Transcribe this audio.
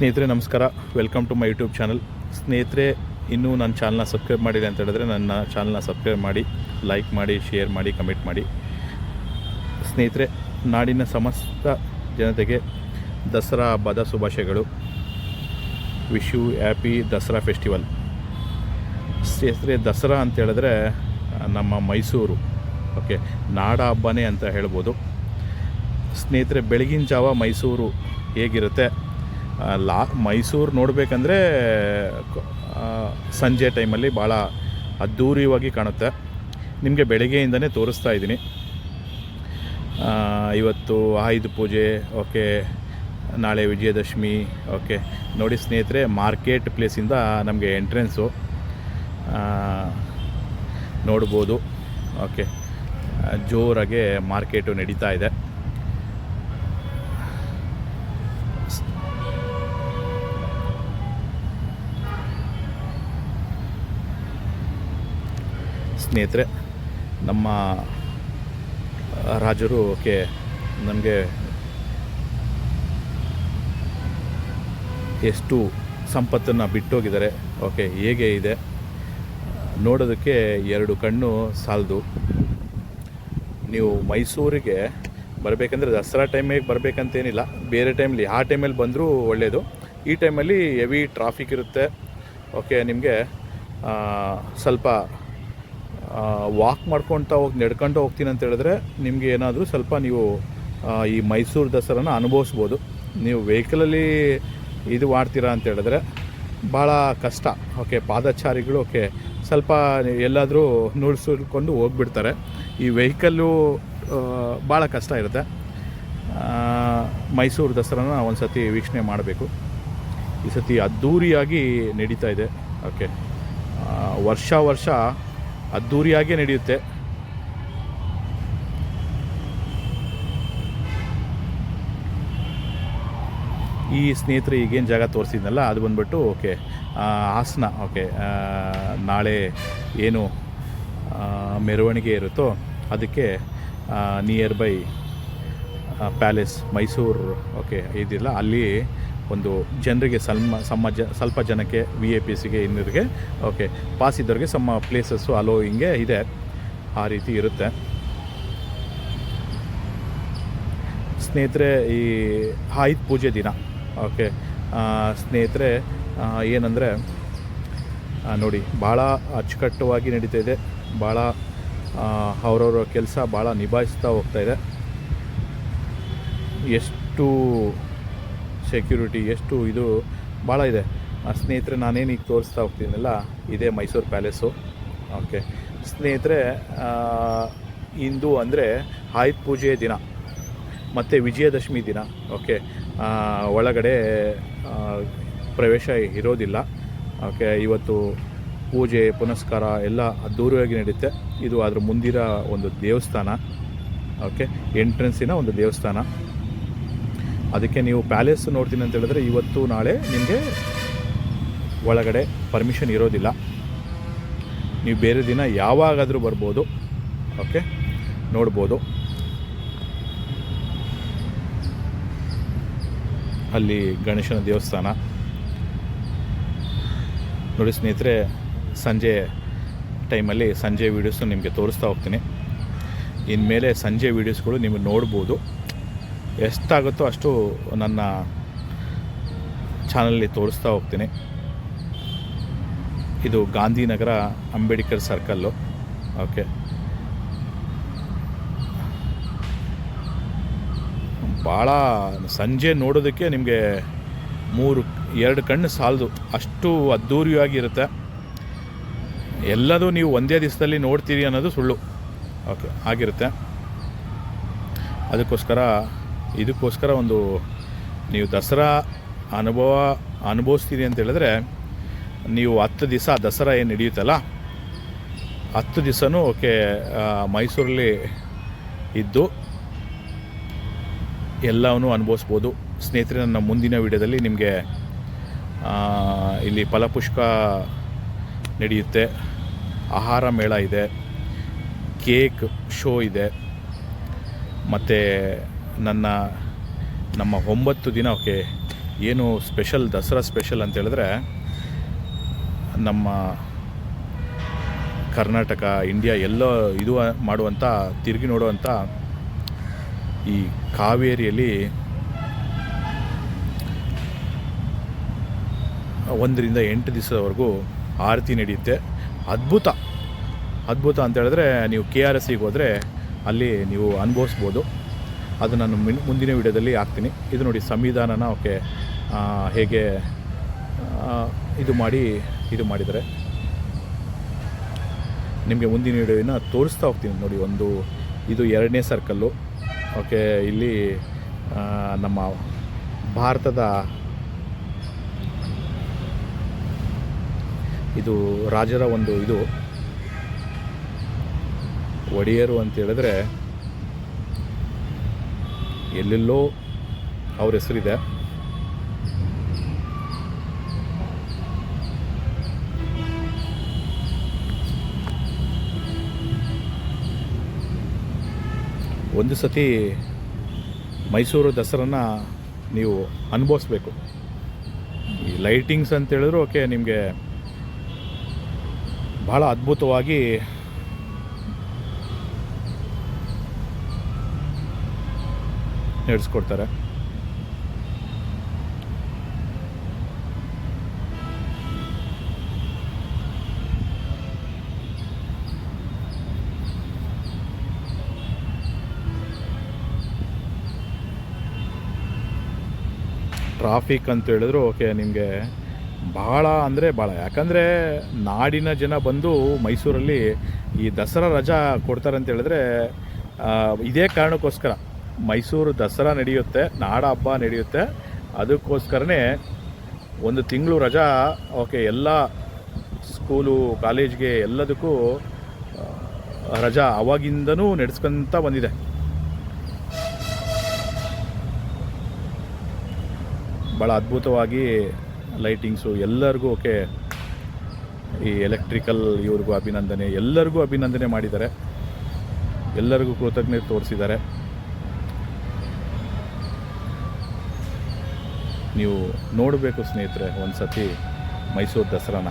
ಸ್ನೇಹಿತರೆ, ನಮಸ್ಕಾರ. Welcome to my YouTube channel ಸ್ನೇಹಿತರೆ, ಇನ್ನೂ ನನ್ನ ಚಾನಲ್ನ ಸಬ್ಸ್ಕ್ರೈಬ್ ಮಾಡಿದೆ ಅಂತ ಹೇಳಿದ್ರೆ ನನ್ನ ಚಾನಲ್ನ ಸಬ್ಸ್ಕ್ರೈಬ್ ಮಾಡಿ ಲೈಕ್ ಮಾಡಿ ಶೇರ್ ಮಾಡಿ ಕಮೆಂಟ್ ಮಾಡಿ. ಸ್ನೇಹಿತರೆ, ನಾಡಿನ ಸಮಸ್ತ ಜನತೆಗೆ ದಸರಾ ಹಬ್ಬದ ಶುಭಾಶಯಗಳು. Wish you happy Dasara festival ಸ್ನೇಹಿತರೆ, ದಸರಾ ಅಂತ ಹೇಳಿದ್ರೆ ನಮ್ಮ ಮೈಸೂರು ಓಕೆ ನಾಡ ಹಬ್ಬನೇ ಅಂತ ಹೇಳ್ಬೋದು. ಸ್ನೇಹಿತರೆ, ಬೆಳಗಿನ ಜಾವ ಮೈಸೂರು ಹೇಗಿರುತ್ತೆ? ಲಾ ಮೈಸೂರು ನೋಡಬೇಕಂದ್ರೆ ಸಂಜೆ ಟೈಮಲ್ಲಿ ಭಾಳ ಅದ್ಧೂರಿಯಾಗಿ ಕಾಣುತ್ತೆ. ನಿಮಗೆ ಬೆಳಗ್ಗೆಯಿಂದನೇ ತೋರಿಸ್ತಾ ಇದ್ದೀನಿ. ಇವತ್ತು ಆಯುಧ ಪೂಜೆ, ಓಕೆ, ನಾಳೆ ವಿಜಯದಶಮಿ, ಓಕೆ. ನೋಡಿ ಸ್ನೇಹಿತರೆ, ಮಾರ್ಕೆಟ್ ಪ್ಲೇಸಿಂದ ನಮಗೆ ಎಂಟ್ರೆನ್ಸು. ನೋಡ್ಬೋದು, ಓಕೆ. ಜೋರಾಗೆ ಮಾರ್ಕೆಟು ನಡೀತಾ ಇದೆ. ಸ್ನೇಹಿತರೆ, ನಮ್ಮ ರಾಜರು ಓಕೆ ನಮಗೆ ಎಷ್ಟು ಸಂಪತ್ತನ್ನು ಬಿಟ್ಟೋಗಿದ್ದಾರೆ. ಓಕೆ, ಹೇಗೆ ಇದೆ? ನೋಡೋದಕ್ಕೆ ಎರಡು ಕಣ್ಣು ಸಾಲದು. ನೀವು ಮೈಸೂರಿಗೆ ಬರಬೇಕಂದ್ರೆ ದಸರಾ ಟೈಮಿಗೆ ಬರಬೇಕಂತೇನಿಲ್ಲ. ಬೇರೆ ಟೈಮಲ್ಲಿ ಆ ಟೈಮಲ್ಲಿ ಬಂದರೂ ಒಳ್ಳೆಯದು ಈ ಟೈಮಲ್ಲಿ ಹೆವಿ ಟ್ರಾಫಿಕ್ ಇರುತ್ತೆ. ಓಕೆ, ನಿಮಗೆ ಸ್ವಲ್ಪ ವಾಕ್ ಮಾಡ್ಕೊಳ್ತಾ ಹೋಗಿ ನಡ್ಕೊಂಡು ಹೋಗ್ತೀನಿ ಅಂತ ಹೇಳಿದ್ರೆ ನಿಮಗೆ ಏನಾದರೂ ಸ್ವಲ್ಪ ನೀವು ಈ ಮೈಸೂರು ದಸರಾನ ಅನುಭವಿಸ್ಬೋದು. ನೀವು ವೆಹಿಕಲಲ್ಲಿ ಇದು ಮಾಡ್ತೀರಾ ಅಂತ ಹೇಳಿದ್ರೆ ಭಾಳ ಕಷ್ಟ. ಓಕೆ, ಪಾದಚಾರಿಗಳು, ಓಕೆ, ಸ್ವಲ್ಪ ಎಲ್ಲಾದರೂ ನುಡಿಸಿಕೊಂಡು ಹೋಗ್ಬಿಡ್ತಾರೆ. ಈ ವೆಹಿಕಲ್ಲು ಭಾಳ ಕಷ್ಟ ಇರುತ್ತೆ. ಮೈಸೂರು ದಸರಾನ ಒಂದು ಸತಿ ವೀಕ್ಷಣೆ ಮಾಡಬೇಕು. ಈ ಸತಿ ಅದ್ಧೂರಿಯಾಗಿ ನಡೀತಾ ಇದೆ. ಓಕೆ ವರ್ಷ ವರ್ಷ ಅದ್ಧೂರಿಯಾಗೇ ನಡೆಯುತ್ತೆ. ಈ ಸ್ನೇಹಿತರು ಈಗೇನು ಜಾಗ ತೋರಿಸಿದ್ನಲ್ಲ, ಅದು ಬಂದ್ಬಿಟ್ಟು, ಓಕೆ ಹಾಸನ, ಓಕೆ ನಾಳೆ ಏನು ಮೆರವಣಿಗೆ ಇರುತ್ತೋ, ಅದಕ್ಕೆ near by palace Mysuru okay, ಇದಿಲ್ಲ, ಅಲ್ಲಿ ಒಂದು ಜನರಿಗೆ ಸಲ್ಮ, ಸಮ ಜ, ಸ್ವಲ್ಪ ಜನಕ್ಕೆ ವಿ ಎ ಪಿ ಸಿಗೆ ಇನ್ನರಿಗೆ ಓಕೆ ಪಾಸ್ ಇದ್ದವ್ರಿಗೆ ಸಮ ಪ್ಲೇಸಸ್ಸು ಅಲೋ ಹಿಂಗೆ ಇದೆ. ಆ ರೀತಿ ಇರುತ್ತೆ. ಸ್ನೇಹಿತರೆ, ಈ ಆಯುಧ ಪೂಜೆ ದಿನ ಓಕೆ ಸ್ನೇಹಿತರೆ ಏನಂದರೆ ನೋಡಿ ಭಾಳ ಅಚ್ಚುಕಟ್ಟುವಾಗಿ ನಡೀತಾ ಇದೆ. ಭಾಳ ಅವರವರ ಕೆಲಸ ಭಾಳ ನಿಭಾಯಿಸ್ತಾ ಇದೆ. ಎಷ್ಟು ಸೆಕ್ಯೂರಿಟಿ ಎಷ್ಟು ಇದು ಭಾಳ ಇದೆ. ಸ್ನೇಹಿತರೆ ನಾನೇನು ಈಗ ತೋರಿಸ್ತಾ ಹೋಗ್ತೀನಲ್ಲ ಇದೇ ಮೈಸೂರು ಪ್ಯಾಲೇಸು. ಓಕೆ. ಸ್ನೇಹಿತರೆ ಇಂದು ಅಂದರೆ ಆಯುಧ ಪೂಜೆಯ ದಿನ. ಮತ್ತು ವಿಜಯದಶಮಿ ದಿನ. ಓಕೆ. ಒಳಗಡೆ ಪ್ರವೇಶ ಇರೋದಿಲ್ಲ. ಓಕೆ. ಇವತ್ತು ಪೂಜೆ, ಪುನಸ್ಕಾರ ಎಲ್ಲ ಅದ್ದೂರಿಯಾಗಿ ನಡೆಯುತ್ತೆ ಇದು ಅದರ ಮುಂದಿರ ಒಂದು ದೇವಸ್ಥಾನ. ಓಕೆ. ಎಂಟ್ರೆನ್ಸಿನ ಒಂದು ದೇವಸ್ಥಾನ. ಅದಕ್ಕೆ ನೀವು ಪ್ಯಾಲೇಸ್ ನೋಡ್ತೀನಿ ಅಂತ ಹೇಳಿದ್ರೆ ಇವತ್ತು ನಾಳೆ ನಿಮಗೆ ಒಳಗಡೆ ಪರ್ಮಿಷನ್ ಇರೋದಿಲ್ಲ. ನೀವು ಬೇರೆ ದಿನ ಯಾವಾಗಾದರೂ ಬರ್ಬೋದು. ಓಕೆ ನೋಡ್ಬೋದು. ಅಲ್ಲಿ ಗಣೇಶನ ದೇವಸ್ಥಾನ. ನೋಡಿ ಸ್ನೇಹಿತರೆ, ಸಂಜೆ ಟೈಮಲ್ಲಿ ಸಂಜೆ ವೀಡಿಯೋಸು ನಿಮಗೆ ತೋರಿಸ್ತಾ ಹೋಗ್ತೀನಿ. ಇನ್ಮೇಲೆ ಸಂಜೆ ವೀಡಿಯೋಸ್ಗಳು ನಿಮಗೆ ನೋಡ್ಬೋದು. ಎಷ್ಟಾಗುತ್ತೋ ಅಷ್ಟು ನನ್ನ ಚಾನಲ್ಲಿ ತೋರಿಸ್ತಾ ಹೋಗ್ತೀನಿ. ಇದು ಗಾಂಧಿನಗರ ಅಂಬೇಡ್ಕರ್ ಸರ್ಕಲ್ಲು. ಓಕೆ. ಭಾಳ ಸಂಜೆ ನೋಡೋದಕ್ಕೆ ನಿಮಗೆ ಮೂರು, ಎರಡು ಕಣ್ಣು ಸಾಲದು. ಅಷ್ಟು ಅದ್ಧೂರಿಯಾಗಿ ಇರುತ್ತೆ. ಎಲ್ಲದೂ ನೀವು ಒಂದೇ ದಿವಸದಲ್ಲಿ ನೋಡ್ತೀರಿ ಅನ್ನೋದು ಸುಳ್ಳು. ಓಕೆ, ಆಗಿರುತ್ತೆ. ಅದಕ್ಕೋಸ್ಕರ ಇದಕ್ಕೋಸ್ಕರ ಒಂದು ನೀವು ದಸರಾ ಅನುಭವ ಅನುಭವಿಸ್ತೀರಿ ಅಂತ ಹೇಳಿದ್ರೆ, ನೀವು ಹತ್ತು ದಿವಸ ದಸರಾ ಏನು ನಡೆಯುತ್ತಲ್ಲ, ಹತ್ತು ದಿವಸನೂ ಓಕೆ ಮೈಸೂರಲ್ಲಿ ಇದ್ದು ಎಲ್ಲವನ್ನೂ ಅನುಭವಿಸ್ಬೋದು. ಸ್ನೇಹಿತರೆ, ನನ್ನ ಮುಂದಿನ ವಿಡಿಯೋದಲ್ಲಿ ನಿಮಗೆ ಇಲ್ಲಿ ಫಲಪುಷ್ಪ ನಡೆಯುತ್ತೆ, ಆಹಾರ ಮೇಳ ಇದೆ, ಕೇಕ್ ಶೋ ಇದೆ, ಮತ್ತು ನನ್ನ, ನಮ್ಮ ಒಂಬತ್ತು ದಿನ, ಓಕೆ, ಏನು ಸ್ಪೆಷಲ್, ದಸರಾ ಸ್ಪೆಷಲ್ ಅಂತ ಹೇಳಿದ್ರೆ, ನಮ್ಮ ಕರ್ನಾಟಕ, ಇಂಡಿಯಾ ಎಲ್ಲ ಇದು ಮಾಡುವಂಥ, ತಿರುಗಿ ನೋಡುವಂಥ ಈ ಕಾವೇರಿಯಲ್ಲಿ ಒಂದರಿಂದ ಎಂಟು ದಿವಸದವರೆಗೂ ಆರತಿ ನಡೆಯುತ್ತೆ. ಅದ್ಭುತ ಅದ್ಭುತ ಅಂತ ಹೇಳಿದ್ರೆ, ನೀವು ಕೆ ಆರ್ ಎಸ್ಸಿಗೆ ಹೋದರೆ ಅಲ್ಲಿ ನೀವು ಅನುಭವಿಸ್ಬೋದು. ಅದು ನಾನು ಮುಂದಿನ ವಿಡಿಯೋದಲ್ಲಿ ಹಾಕ್ತೀನಿ. ಇದು ನೋಡಿ ಸಂವಿಧಾನನ ಓಕೆ ಹೇಗೆ ಇದು ಮಾಡಿ, ಇದು ಮಾಡಿದರೆ ನಿಮಗೆ ಮುಂದಿನ ವಿಡಿಯೋನ ತೋರಿಸ್ತಾ ಹೋಗ್ತೀನಿ ನೋಡಿ ಒಂದು, ಇದು ಎರಡನೇ ಸರ್ಕಲ್ಲು. ಓಕೆ, ಇಲ್ಲಿ ನಮ್ಮ ಭಾರತದ ಇದು ರಾಜರ ಒಂದು ಇದು. ಒಡೆಯರು ಅಂತ ಹೇಳಿದ್ರೆ ಎಲ್ಲೆಲ್ಲೋ ಅವ್ರ ಹೆಸರಿದೆ. ಒಂದು ಸತಿ ಮೈಸೂರು ದಸರನ್ನ ನೀವು ಅನುಭವಿಸ್ಬೇಕು. ಈ ಲೈಟಿಂಗ್ಸ್ ಅಂತೇಳಿದ್ರು ಓಕೆ, ನಿಮಗೆ ಬಹಳ ಅದ್ಭುತವಾಗಿ ನಡೆಸ್ಕೊಡ್ತಾರೆ. ಟ್ರಾಫಿಕ್ ಅಂತ ಹೇಳಿದ್ರು, ಓಕೆ, ನಿಮಗೆ ಭಾಳ ಅಂದರೆ ಭಾಳ. ಯಾಕಂದರೆ ನಾಡಿನ ಜನ ಬಂದು ಮೈಸೂರಲ್ಲಿ ಈ ದಸರಾ ರಜಾ ಕೊಡ್ತಾರೆ ಅಂತ ಹೇಳಿದ್ರೆ ಇದೇ ಕಾರಣಕ್ಕೋಸ್ಕರ. ಮೈಸೂರು ದಸರಾ ನಡೆಯುತ್ತೆ, ನಾಡ ಹಬ್ಬ ನಡೆಯುತ್ತೆ. ಅದಕ್ಕೋಸ್ಕರನೇ ಒಂದು ತಿಂಗಳು ರಜಾ, ಓಕೆ, ಎಲ್ಲ ಸ್ಕೂಲು, ಕಾಲೇಜ್ಗೆ ಎಲ್ಲದಕ್ಕೂ ರಜಾ ಅವಾಗಿಂದನೂ ನಡೆಸ್ಕೊಂತ ಬಂದಿದೆ. ಭಾಳ ಅದ್ಭುತವಾಗಿ ಲೈಟಿಂಗ್ಸು ಎಲ್ಲರಿಗೂ, ಓಕೆ, ಈ ಎಲೆಕ್ಟ್ರಿಕಲ್ ಇವ್ರಿಗೂ ಅಭಿನಂದನೆ. ಎಲ್ಲರಿಗೂ ಅಭಿನಂದನೆ ಮಾಡಿದ್ದಾರೆ. ಎಲ್ಲರಿಗೂ ಕೃತಜ್ಞತೆ ತೋರಿಸಿದ್ದಾರೆ. ನೀವು ನೋಡಬೇಕು ಸ್ನೇಹಿತರೆ ಒಂದು ಸತಿ ಮೈಸೂರು ದಸರಾನ.